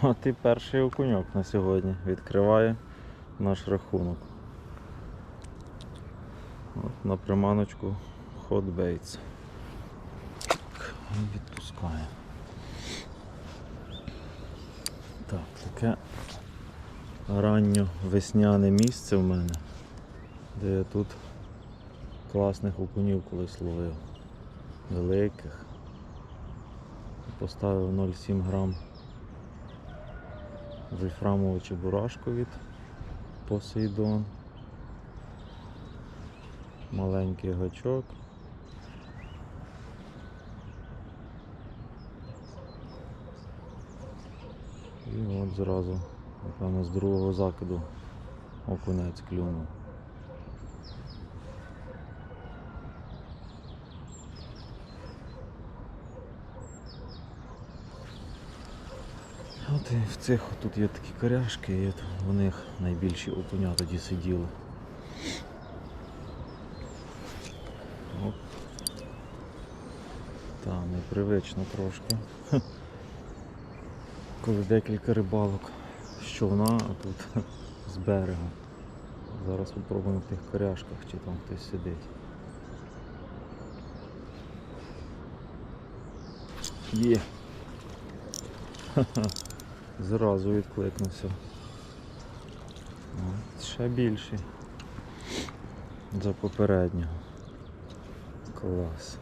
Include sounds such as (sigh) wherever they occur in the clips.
(laughs) От і перший окуньок на сьогодні відкриває наш рахунок. От на приманочку Hot Baits. Відпускає. Так, таке ранньо весняне місце в мене, де я тут класних окунів колись ловив. Великих. Поставив 0,7 грам вольфрамову чебурашку від Посейдон. Маленький гачок. І от зразу, напевно, з другого закиду окунець клюнув. От в цих тут є такі коряшки, і в них найбільші окуня тоді сиділи. Оп. Та, непривично трошки. (laughs) Коли декілька рибалок з човна, а тут (laughs) з берега. Зараз спробуємо в тих коряшках, чи там хтось сидить. Є. (laughs) Зразу відкликнувся. Ще більший. За попереднього. Клас.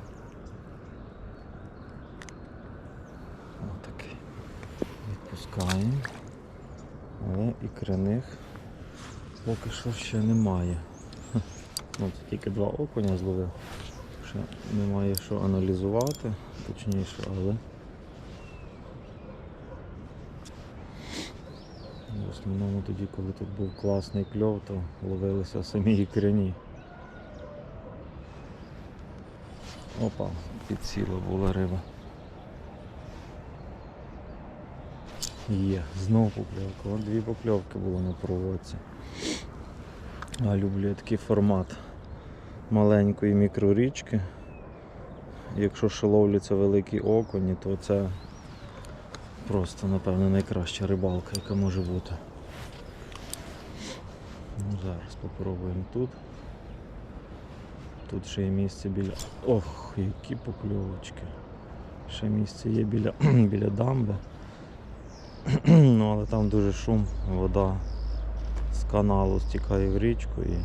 Отакий. Відпускаємо. Але ікриних поки що ще немає. Хе. Ну, тільки два окуня зловив. Ще немає що аналізувати, точніше, але в основному тоді, коли тут був класний кльов, то ловилися самі ікрині. Опа, підсіла була риба. Є, знову покльовка. От дві покльовки було на проводці. А люблю такий формат маленької мікрорічки. Якщо ще ловляться великі окуні, то це просто, напевно, найкраща рибалка, яка може бути. Зараз попробуємо тут. Тут ще є місце біля. Ох, які покльовочки. Ще місце є біля, (clears throat) біля дамби. (clears throat) ну, але там дуже шум, вода з каналу стікає в річку і.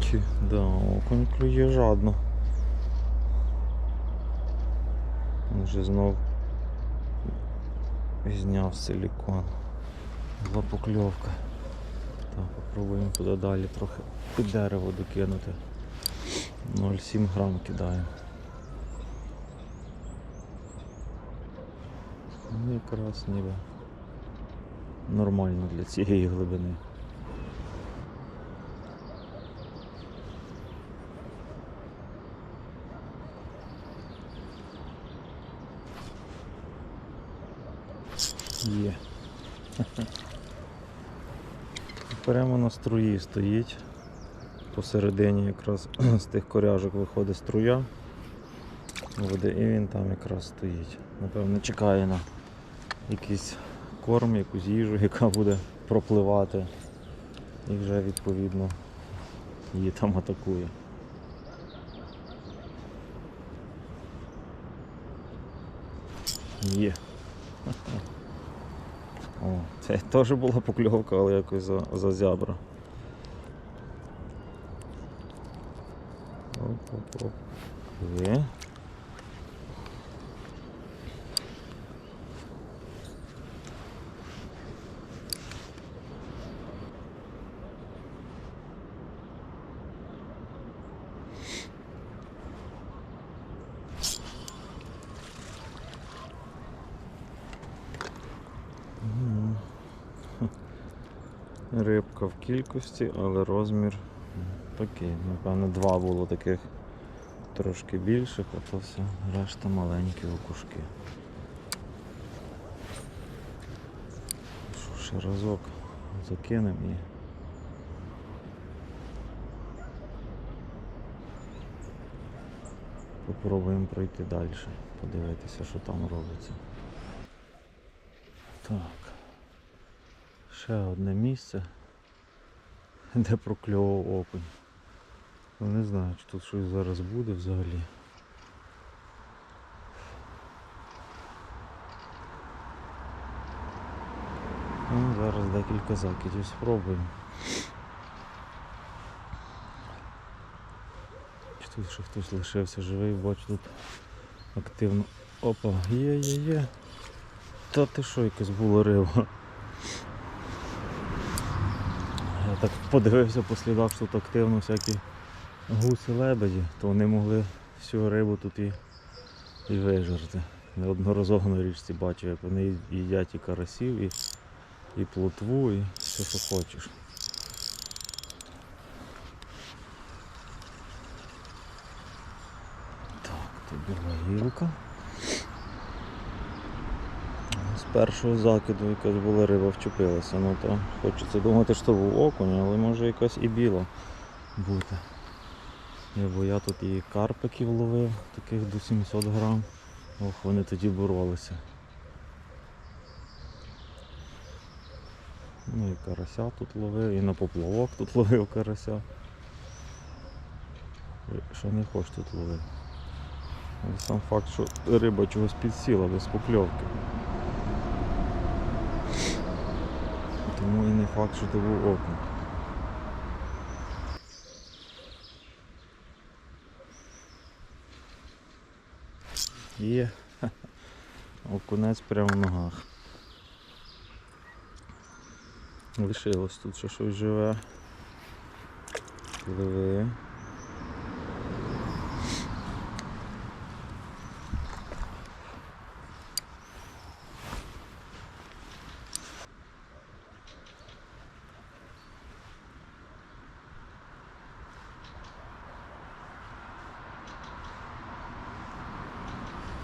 Чи, да, окунь клює жадно. Він вже знов зняв силікон. Була покльовка. Так, попробуємо туди далі трохи під дерево докинути. 0,7 грам кидаємо. Ну якраз ніби нормально для цієї глибини. Є. (laughs) Прямо на струї стоїть. Посередині якраз (clears throat) з тих коряжок виходить струя води і він там якраз стоїть. Напевно, чекає на якийсь корм, якусь їжу, (laughs) яка буде пропливати і вже відповідно її там атакує. Є. (laughs) О, це теж була покльовка, але якось за, за зябра. Оп-оп-оп. Є. Рибка в кількості, але розмір такий. Напевно, два було таких трошки більших, а то все, решта маленькі окушки. Що, ще разок закинемо і. Попробуємо пройти далі, подивитися, що там робиться. Так. Ще одне місце, де прокльовував окунь. Ну, Не знаю, чи тут щось зараз буде взагалі. Ну, зараз декілька закидів спробуємо. Чи тут ще хтось лишився живий, бачу тут активно. Опа, є, є, є. Та ти що, якась була риба. Я так подивився по слідах, що тут активно всякі гуси лебеді, то вони могли всю рибу тут і, і вижерти. Неодноразово на річці бачив, як вони їдять і карасів, і, і плотву, і все, що хочеш. Так, біла гілка. З першого закиду якась була риба вчепилася. Ну то хочеться думати, що був окунь, але може якась і біла бути. Бо я тут і карпиків ловив, таких до 700 грам. Ох, вони тоді боролися. Ну і карася тут ловив, і на поплавок тут ловив карася. Що не хоч тут ловив. Сам факт, що риба чогось підсіла без покльовки. Тому і не факт, що це був окунь. Є. (laughs) Окунець прямо в ногах. Лишилось тут ще щось живе. Пливи.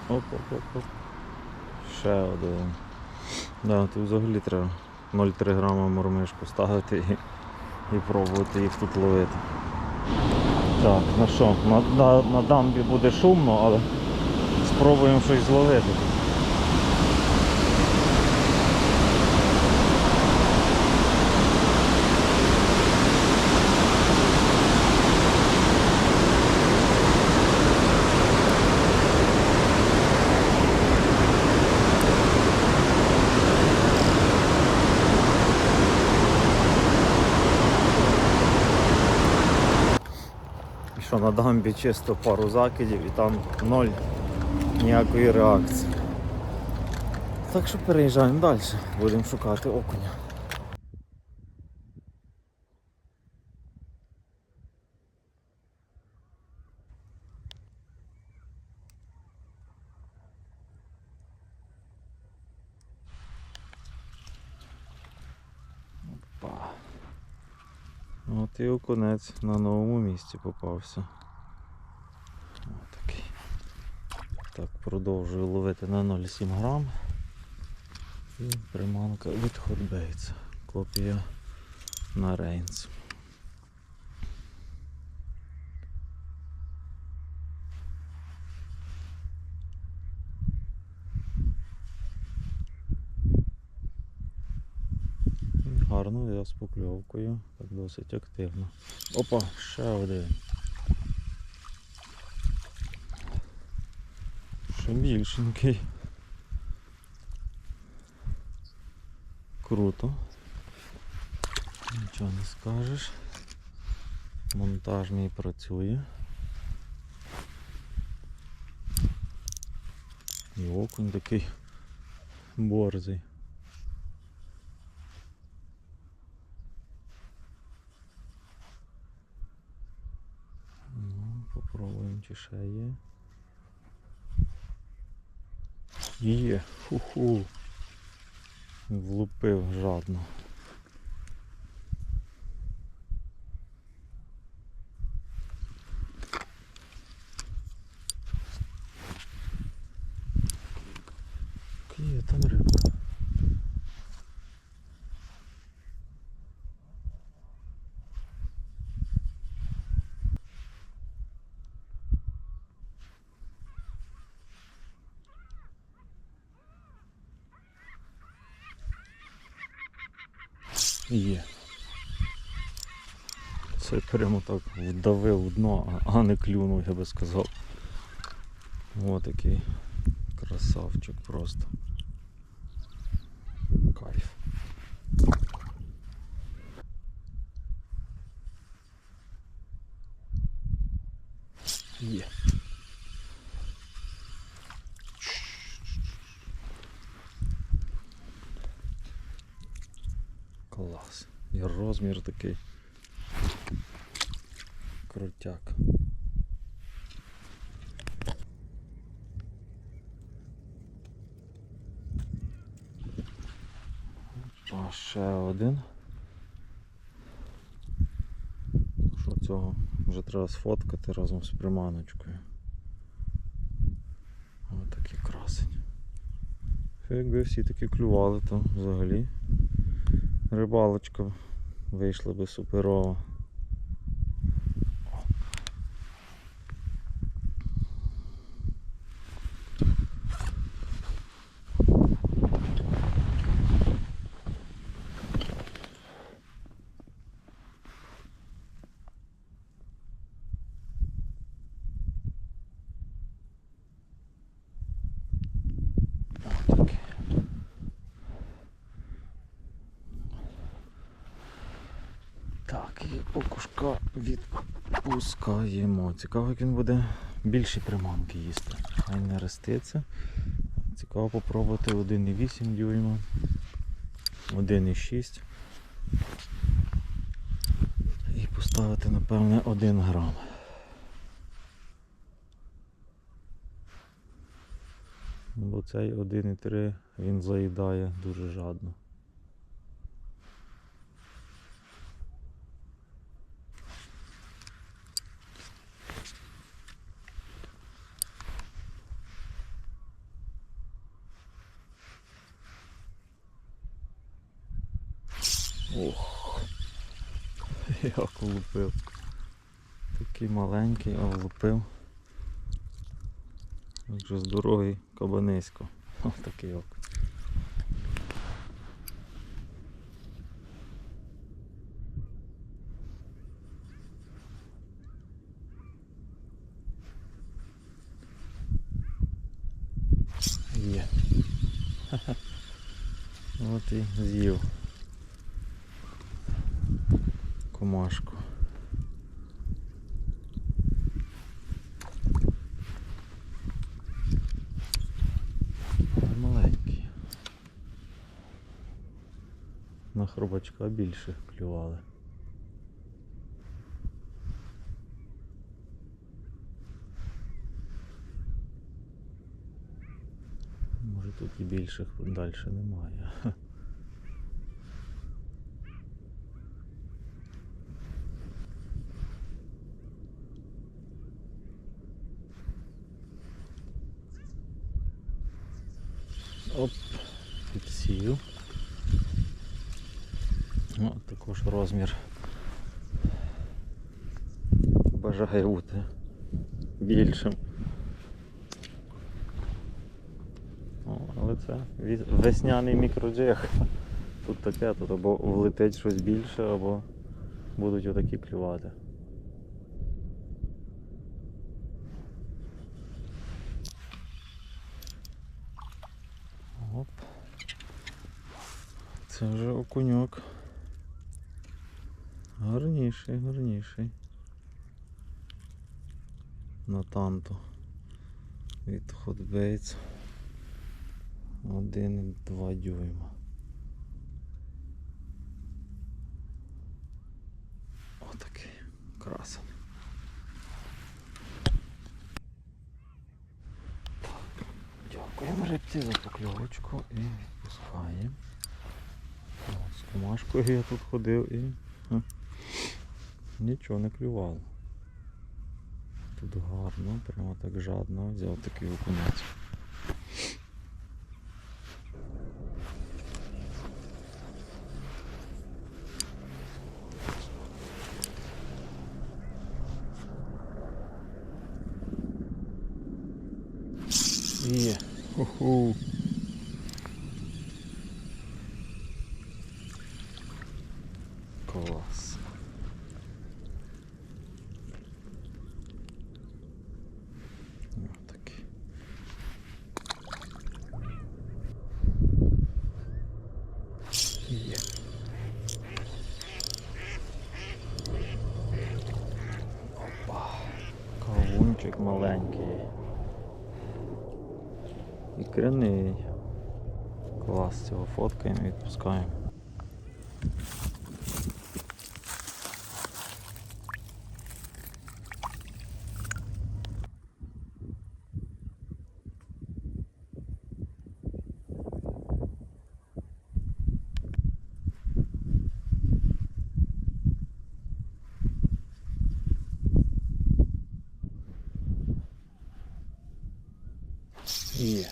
Оп-оп-оп-оп. Ще один. Да, тут взагалі треба 0,3 грама мормишку ставити і, і пробувати їх тут ловити. Так, ну що, на, на, на дамбі буде шумно, але спробуємо щось зловити. Що на дамбі чисто пару закидів і там ноль ніякої реакції. Так що переїжджаємо далі, будемо шукати окуня. Опа. От і окунець на новому місці попався. Отакий. Так, продовжую ловити на 0,7 грам. І приманка від Hotbaits. Копія на Рейнс. Гарно я з покльовкою, так досить активно. Опа, ще один. Ще більшенький. Круто. Нічого не скажеш. Монтаж мій працює. І окунь такий борзий. Ну, попробуємо, чи ще є. Є, ху-ху. Влупив жадно. Є там рибка. Є. Це прямо так вдавив дно, а не клюнув, я би сказав. Ось такий красавчик просто. Кайф. Є. Клас. І розмір такий. Крутяк. А ще один. Що цього вже треба сфоткати разом з приманочкою. Ось такий красень. Якби всі такі клювали, то взагалі рибалочка вийшла би суперова. Отаке. Так, і окушка відпускаємо. Цікаво, як він буде більші приманки їсти. Хай не реститься. Цікаво попробувати 1,8 дюйма, 1,6 і поставити, напевне, 1 грам. Бо цей 1,3 він заїдає дуже жадно. Ох, як влупив. Такий маленький, а влупив. Як же здоровий кабанисько. Ось такий ок. Є. (laughs) От і з'їв комашку. Але Маленький. На більше клювали. Може тут і більших далі немає. (laughs) Оп, підсів. Ну, також розмір бажає бути більшим. О, але це весняний мікроджех. Тут таке, тут або влетить щось більше, або будуть отакі клювати. Оп. Це вже окуньок. Гарніший, гарніший. На танту. Від Hotbaits. 1,2 дюйма. Отакий красень. Так, дякуємо рибці за покльовочку і відпускаємо. З комашкою я тут ходив і нічого не клювало. Тут гарно, прямо так жадно взяв такий окунець. Є. Ху-ху. Кущик маленький. І криний. Клас, цього фоткаємо і відпускаємо. Є.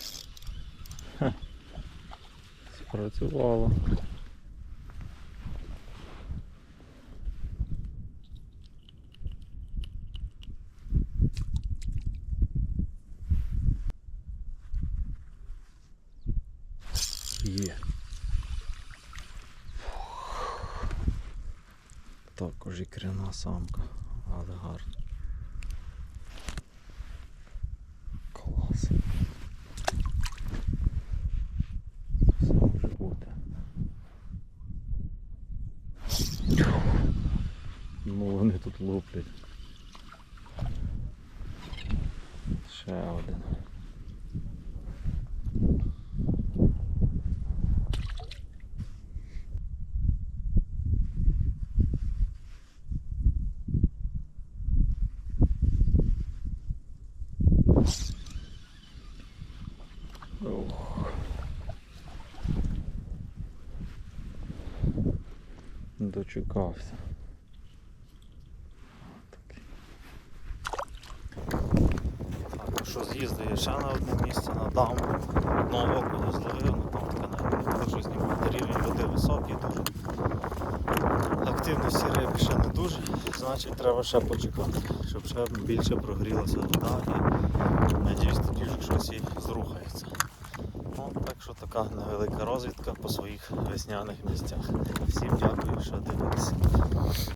Ха. Спрацювало. Є. Також ікряна самка, але гарна. Клас. Все може бути. Ну вони тут луплять. Ще один. Дочекався. Такий. Так, ну що з'їздив я ще на одне місце на дамбу. Одного окуня зловив, ну там така навіть що знімати рівень води високий дуже. Активності риби ще не дуже, значить треба ще почекати, щоб ще більше прогрілася вода і надіюсь тоді вже щось і зрухається. Ну, так що така невелика розвідка по своїх весняних місцях. Всім дякую, що дивилися.